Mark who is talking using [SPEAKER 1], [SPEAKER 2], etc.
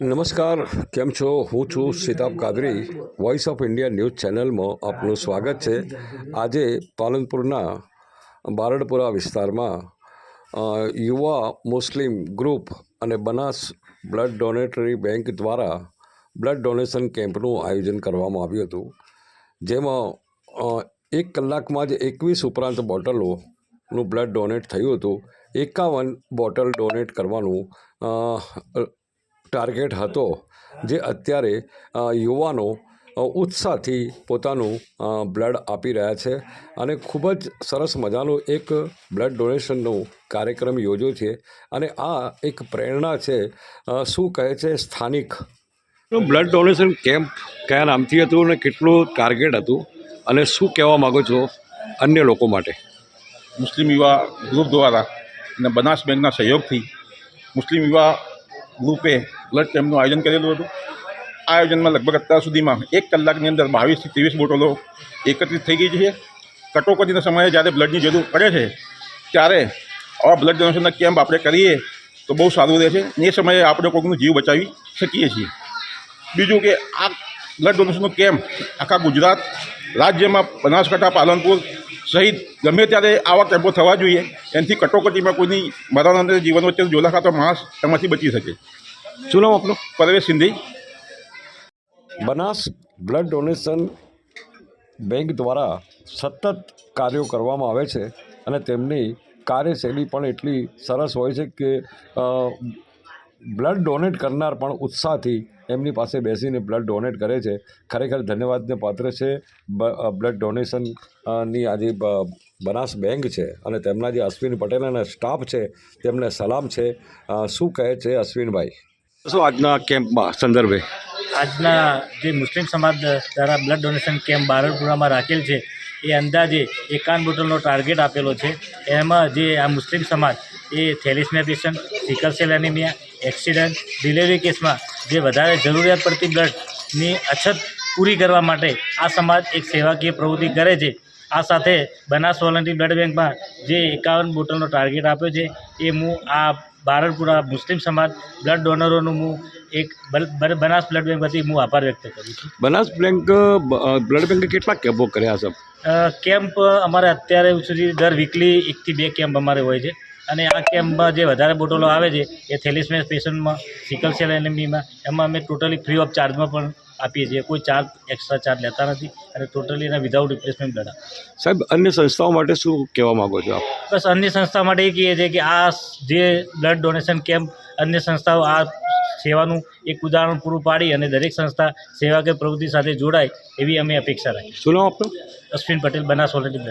[SPEAKER 1] નમસ્કાર, કેમ છો? હું છું Sitab Kadri voice of India news ચેનલમાં આપનું સ્વાગત છે. આજે પાલનપુરના બારડપુરા વિસ્તારમાં યુવા મુસ્લિમ ગ્રુપ અને બનાસ બ્લડ ડોનેટરી બેંક દ્વારા બ્લડ ડોનેશન કેમ્પનું આયોજન કરવામાં આવ્યું હતું. જેમાં એક કલાકમાં જ એકવીસ ઉપરાંત બોટલોનું બ્લડ ડોનેટ થયું હતું. એકાવન બોટલ ડોનેટ કરવાનું ટાર્ગેટ હતો જે અત્યારે યુવાનો ઉત્સાહથી પોતાનું બ્લડ આપી રહ્યા છે અને ખૂબ જ સરસ મજાનો એક બ્લડ ડોનેશનનો કાર્યક્રમ યોજ્યો છે અને આ એક પ્રેરણા છે શું કહે છે સ્થાનિક? બ્લડ ડોનેશન કેમ્પ કયા નામથી હતું અને કેટલું ટાર્ગેટ હતું અને શું કહેવા માગો છો અન્ય લોકો માટે?
[SPEAKER 2] મુસ્લિમ યુવા ગ્રુપ દ્વારા અને બનાસ બેંકના સહયોગથી મુસ્લિમ યુવા ગ્રુપે બ્લડ કેમ્પનું આયોજન કરેલું હતું. આ આયોજનમાં લગભગ અત્યાર સુધીમાં એક કલાકની અંદર બાવીસથી ત્રેવીસ બોટલો એકત્રિત થઈ ગઈ છે. કટોકટીના સમયે જ્યારે બ્લડની જરૂર પડે છે, ત્યારે આવા બ્લડ ડોનેશનના કેમ્પ આપણે કરીએ તો બહુ સારું રહે છે એ સમયે આપણે કોઈકનું જીવ બચાવી શકીએ છીએ. બીજું કે આ બ્લડ ડોનેશનનો કેમ્પ આખા ગુજરાત રાજ્યમાં બનાસકાંઠા, પાલનપુર સહિત ગમે ત્યારે આવા કેમ્પો થવા જોઈએ, એનાથી કટોકટીમાં કોઈની મરણ અને જીવન વચ્ચે જોલા ખાતો માણસ એમાંથી બચી શકે.
[SPEAKER 1] શું નામ આપનું?
[SPEAKER 2] Parvesh Sindhi.
[SPEAKER 1] Banas blood donation bank દ્વારા સતત કાર્યો કરવામાં આવે છે અને તેમની કાર્યશૈલી પણ એટલી સરસ હોય છે કે બ્લડ ડોનેટ કરનાર પણ ઉત્સાહથી એમની પાસે બેસીને બ્લડ ડોનેટ કરે છે. ખરેખર ધન્યવાદને પાત્ર છે. બ- બ્લડ ડોનેશન અ, ની આજે બ- બનાસ બેંક છે અને તેમના જે અશ્વિન પટેલ અને સ્ટાફ છે તેમને સલામ છે. શું કહે છે અશ્વિનભાઈ? શું આજના કેમ્પમાં સંદર્ભે?
[SPEAKER 3] આજના જે મુસ્લિમ સમાજ દ્વારા બ્લડ ડોનેશન કેમ્પ બારણપુરામાં રાખેલ છે એ અંદાજે એકાવન બોટલનો ટાર્ગેટ આપેલો છે. એમાં જે આ મુસ્લિમ સમાજ એ thalassemia patient sickle cell anaemia accident delivery કેસમાં જે વધારે જરૂરિયાત પડતી બ્લડની અછત પૂરી કરવા માટે આ સમાજ એક સેવાકીય પ્રવૃત્તિ કરે છે. આ સાથે બનાસ વોલન્ટરી બ્લડ બેંકમાં જે એકાવન બોટલનો ટાર્ગેટ આપ્યો છે એ હું આ બારણપુરા મુસ્લિમ સમાજ બ્લડ ડોનરોનું હું એક બનાસ બ્લડ બેંક વતી હું આભાર વ્યક્ત કરું છું.
[SPEAKER 1] બનાસ બેંક બ્લડ બેંકે કેટલા કેમ્પો કર્યા છે?
[SPEAKER 3] કેમ્પ અમારે અત્યારે સુધી દર વીકલી એકથી બે કેમ્પ અમારે હોય છે. અને આ કેમ્પમાં જે વધારે બોટલો આવે છે એ થેલિસમેસ પેશન્ટમાં સિકલ સેલ એનેમીમાં એમાં અમે ટોટલી ફ્રી ઓફ ચાર્જમાં પણ આપીએ છીએ. કોઈ ચાર્જ એક્સ્ટ્રા ચાર્જ લેતા નથી અને ટોટલી એના વિધાઉટ રિપ્લેસમેન્ટ બધા
[SPEAKER 1] સાહેબ અન્ય સંસ્થાઓ માટે શું કહેવા માગો છો આપ?
[SPEAKER 3] બસ અન્ય સંસ્થા માટે એ કહીએ છીએ કે આ જે બ્લડ ડોનેશન કેમ્પ અન્ય સંસ્થાઓ આ સેવાનું એક ઉદાહરણ પૂરું પાડી અને દરેક સંસ્થા સેવા કે પ્રવૃત્તિ સાથે જોડાય એવી અમે અપેક્ષા રાખી
[SPEAKER 1] શું નામ આપનું?
[SPEAKER 3] અશ્વિન પટેલ બનાસ ઓલરેડી